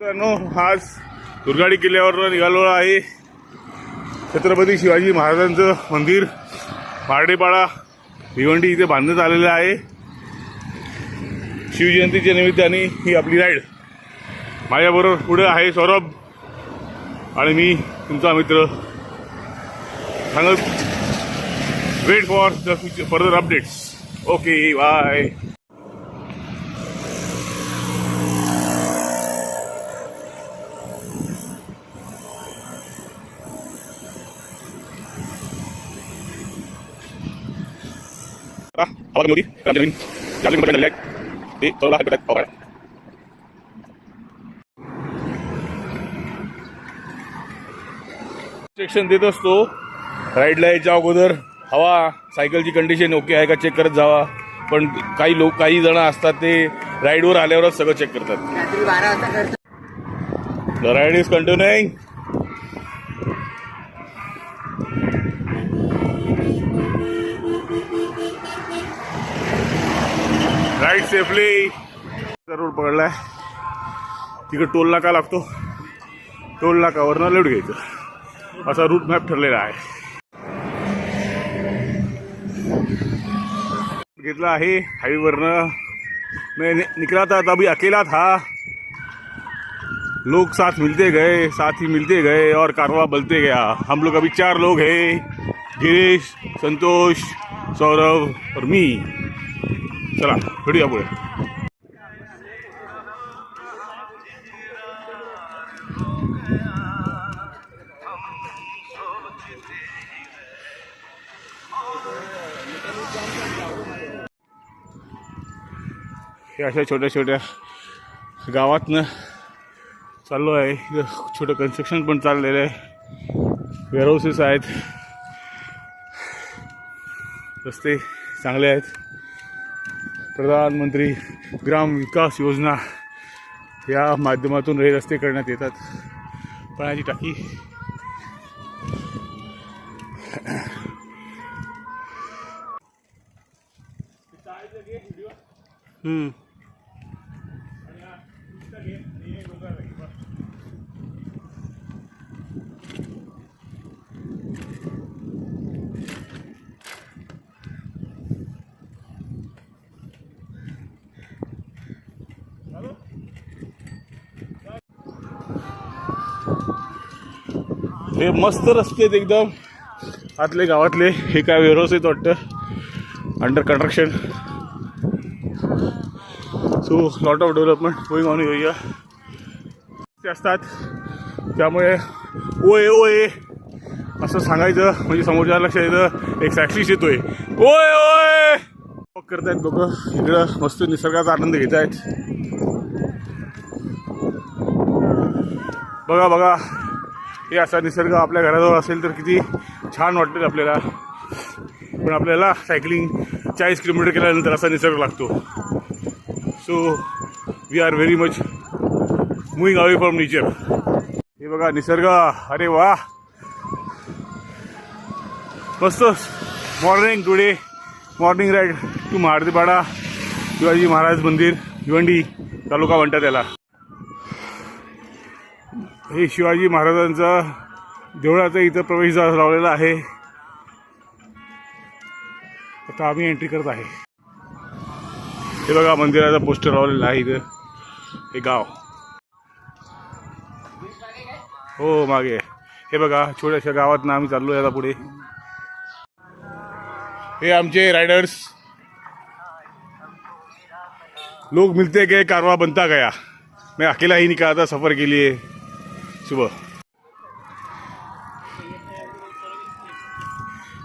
मित्रांनो आज दुर्गाडी किल्ल्यावर निघालो आहे. छत्रपती शिवाजी महाराजांचं मंदिर पारडेपाडा भिवंडी इथे बांधण्यात आलेलं आहे. शिवजयंतीच्या निमित्ताने ही आपली राईड माझ्याबरोबर पुढे आहे सौरभ आणि मी तुमचा मित्र. सांगत wait for the future further updates okay bye आवाज मोदी रामजन्मी जागलिंग बटन लाईक ते चौदा हात बटन पकडा सेक्शन देत असतो. राईडला यायच्या अगोदर. हवा सायकलची कंडिशन ओके आहे का चेक करत जावा. पण काही लोक काही जण असतात ते राईडवर आल्यावरच सगळं चेक करतात. Ride is continuing right safely road पकडलाय. तिकडे टोल नाका लागतो. टोल नाकावरनं लेट घ्यायचं. असा रूट मॅप ठरलेला आहे. घेतला आहे हायवेवरनं मैं निकला था तभी अकेला था लोग साथ मिलते गए साथ ही मिलते गए और कारवा बलते गया. हम लोग अभी चार लोग हैं. गिरीश संतोष सौरभ और मी. चला भेटूया पुढे. हे अशा छोट्या छोट्या गावातनं चाललो आहे. इथं छोटं कन्स्ट्रक्शन पण चाललेलं आहे. वेअरहाऊसेस आहेत. रस्ते चांगले आहेत. प्रधानमंत्री ग्राम विकास योजना या माध्यमातून हे रस्ते करण्यात येतात पाण्याची टाकी हम्म. हे मस्त रस्ते आहेत एकदम. आतले गावातले हे काय व्यवस्थित वाटतं. Under construction so lot of development going on area ते असतात. त्यामुळे ओय ओय असं सांगायचं म्हणजे समोरच्या लक्षात येतं एक सॅक्सिस येतोय ओय ओय वॉक करतायत लोक. इकडं मस्त निसर्गाचा आनंद घेत आहेत बघा बघा. हे असा निसर्ग आपल्या घराजवळ असेल तर किती छान वाटतं आपल्याला. पण आपल्याला सायकलिंग चाळीस किलोमीटर केल्यानंतर असा निसर्ग लागतो. So we are very much moving away from nature हे बघा निसर्ग. अरे वा. मस्त. Morning today morning ride to महाडतीपाडा Shivaji Maharaj मंदिर भिवंडी तालुका म्हणतात त्याला हे शिवाजी महाराजांचा देवळाचा इथं प्रवेश लावलेला आहे. आता आम्ही एंट्री करत आहे. हे बघा मंदिराचा पोस्टर लावलेला आहे इथं. हे गाव. हो मागे. हे बघा छोट्याशा गावातनं आम्ही चाललो आता पुढे. हे आमचे रायडर्स लोग मिलते गए कारवा बनता गया. मैं अकेला ही निकाला था सफ़र के लिए. सुबह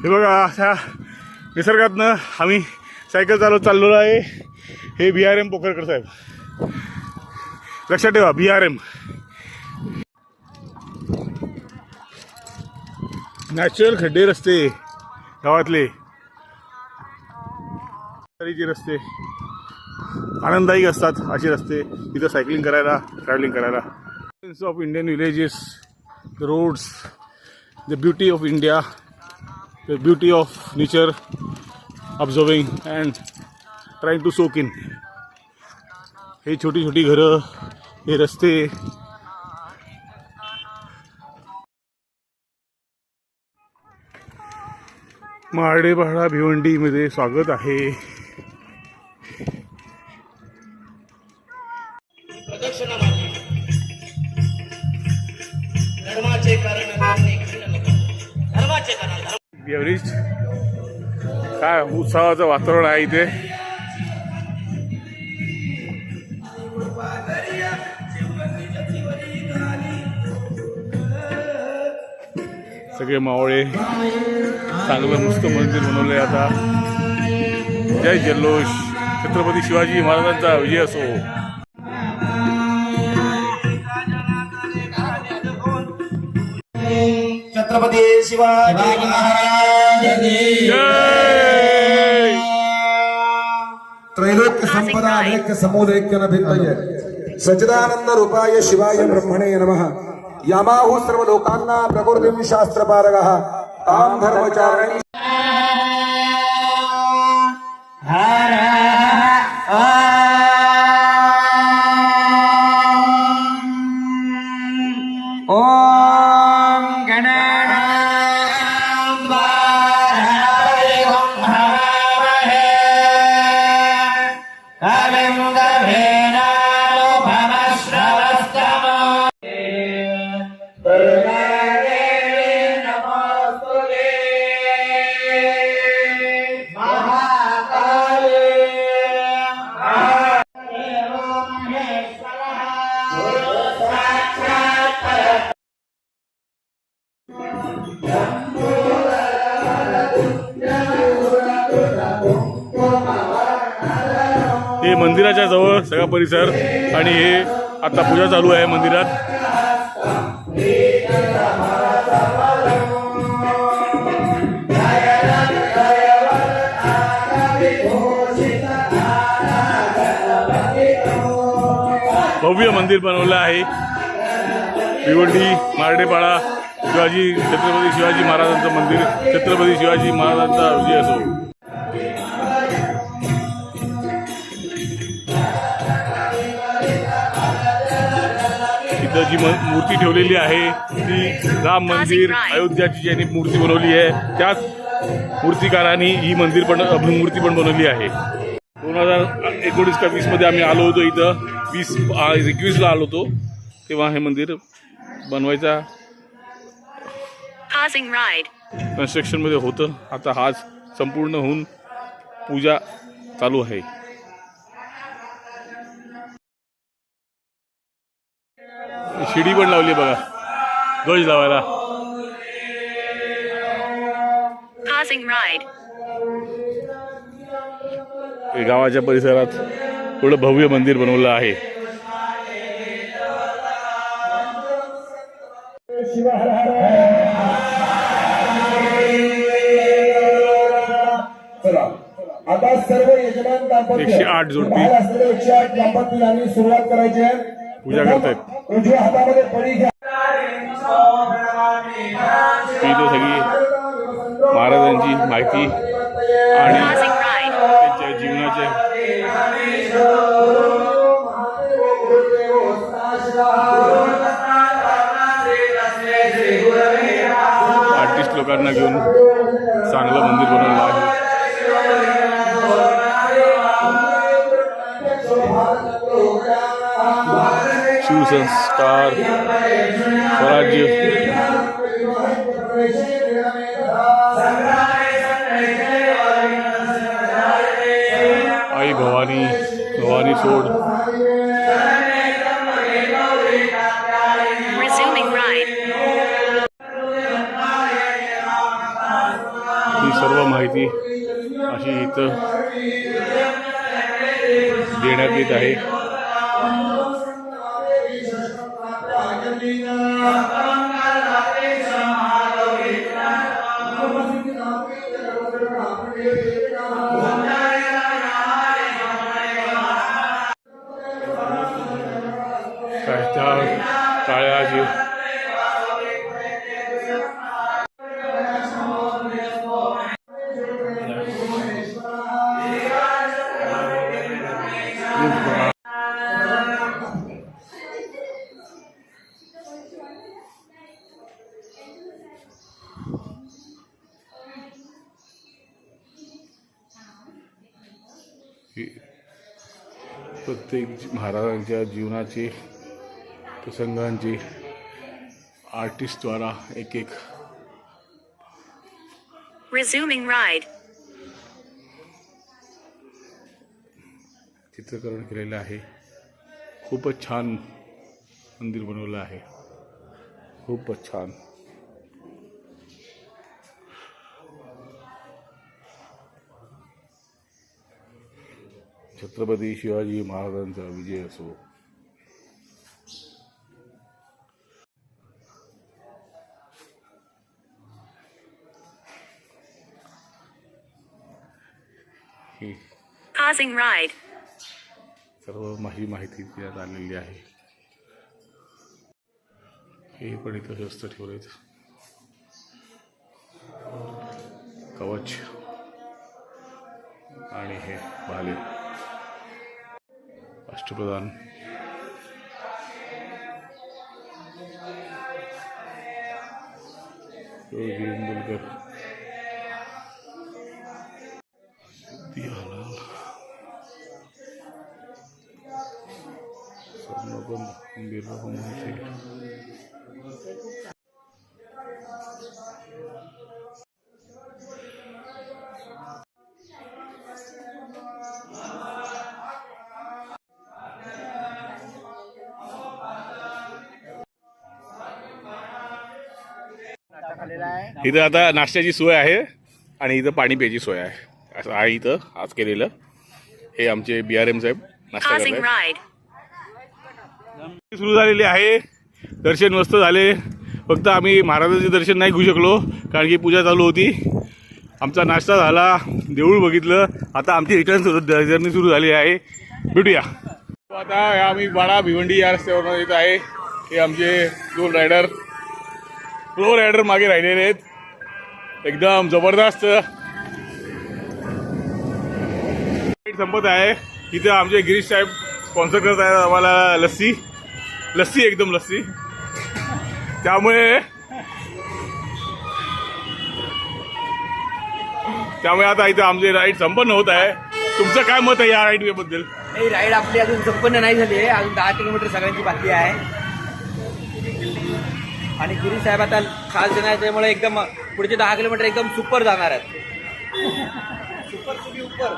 हे बघा अशा निसर्गातनं आम्ही सायकल चालवत चाललेलो आहे. हे बी आर एम पोखरकर साहेब. लक्षात ठेवा बी आर एम नॅचरल खड्डे रस्ते गावातले. तरीचे रस्ते. आनंददायी असतात असे रस्ते. इथं सायकलिंग करायला ट्रॅव्हलिंग करायला. Essence of Indian villages, the roads, the beauty of India, the beauty of nature, observing and trying to soak in. हे छोटी छोटी घरं हे रस्ते महाडे भाडा भिवंडीमध्ये स्वागत आहे एव्हरेज काय उत्साहाचं वातावरण आहे इथे. सगळे मावळे चांगलं मस्त मंदिर बनवले आता. जय जल्लोष. छत्रपती शिवाजी महाराजांचा विजय असो. छत्रपती शिवाजी महाराज. जय! त्रैलोक्य संपदा अनेक समोदैक्य न भिन्नय. सच्चिदानंद रूपाय शिवाय ब्रह्मणे नमः. यामाहु सर्व लोकांना प्रकृतीं शास्त्रपारगः. तां धर्मचारिणी ॐ मंदिराच्या जवळ सगळा परिसर आणि हे आता पूजा चालू आहे मंदिरात. भव्य मंदिर बनवलं आहे. भिवंडी मारडेपाडा शिवाजी छत्रपती शिवाजी महाराजांचं मंदिर छत्रपती शिवाजी महाराजांचा विजय असो. इथं जी मूर्ती ठेवलेली आहे. ती राम मंदिर अयोध्याची ज्यांनी मूर्ती बनवली आहे त्याच मूर्तिकारांनी ही मंदिर पण मूर्ती पण बनवली आहे. दोन हजार एकोणीस का वीसमध्ये आम्ही आलो होतो इथं. वीस एकवीसला आलो होतो. तेव्हा हे मंदिर बनवायचा. कन्स्ट्रक्शनमध्ये होतं. आता आज संपूर्ण होऊन पूजा चालू आहे. शिडी पण लावली बघा. ध्वज लावायला. हे गावाच्या परिसरात थोडं भव्य मंदिर बनवलं आहे. चला. आता सर्व यजमान दाम्पत्य. 108 जोडपी. एकशे आठ सुरुवात करायची आहे. पूजा करतायत. इथं सगळी महाराजांची माहिती आणि. त्यांच्या जीवनाचे आर्टिस्ट लोकांना घेऊन भवानी सोड. ही सर्व माहिती अशी इथं देण्यात येत आहे प्रत्येक जी- महाराजांच्या जीवनाची प्रसंगांची आर्टिस्टद्वारा एक एक Resuming ride. चित्रकरण केलेलं आहे. खूपच छान मंदिर बनवलं आहे. खूपच छान. छत्रपती शिवाजी महाराजांचा विजय असो. सर्व माही माहिती त्यात आलेली आहे. हे पण इथं शस्त्र ठेवलेत कवच. आणि हे भाले tuloran. Yogyam bulgar. Di halal. Sarnagam, ambil rahmat. इथं आता नाश्त्याची सोय आहे आणि इथं पाणी प्यायची सोय आहे. असं आहे इथं आज केलेलं. हे आमचे बी आर एम साहेब नाश्ता. सुरू झालेली आहे. दर्शन मस्त झाले. फक्त आम्ही महाराजांचे दर्शन नाही घेऊ शकलो कारण की पूजा चालू होती. आमचा नाश्ता झाला देऊळ बघितलं. आता आमची रिटर्न जर्नी सुरू झाली आहे. भेटूया. आता आम्ही बाळा भिवंडी या रस्त्यावर येत आहे. हे आमचे दोन रायडर प्रो रायडर मागे राहिलेले आहेत. एकदम जबरदस्त. संपत आहे. इथे आमचे गिरीश साहेब स्पॉन्सर करत आहेत आम्हाला लस्सी. लस्सी एकदम लस्सी. त्यामुळे त्यामुळे आता इथं आमचे राईड संपन्न होत आहे. तुमचं काय मत आहे या राईडबद्दल? नाही राईड आपली अजून संपन्न नाही झाली आहे. अजून दहा किलोमीटर सगळ्यांची बाकी आहे. आणि गिरी साहेब आता खास जण त्यामुळे एकदम पुढचे दहा किलोमीटर एकदम सुपर जाणार आहेत. Super super.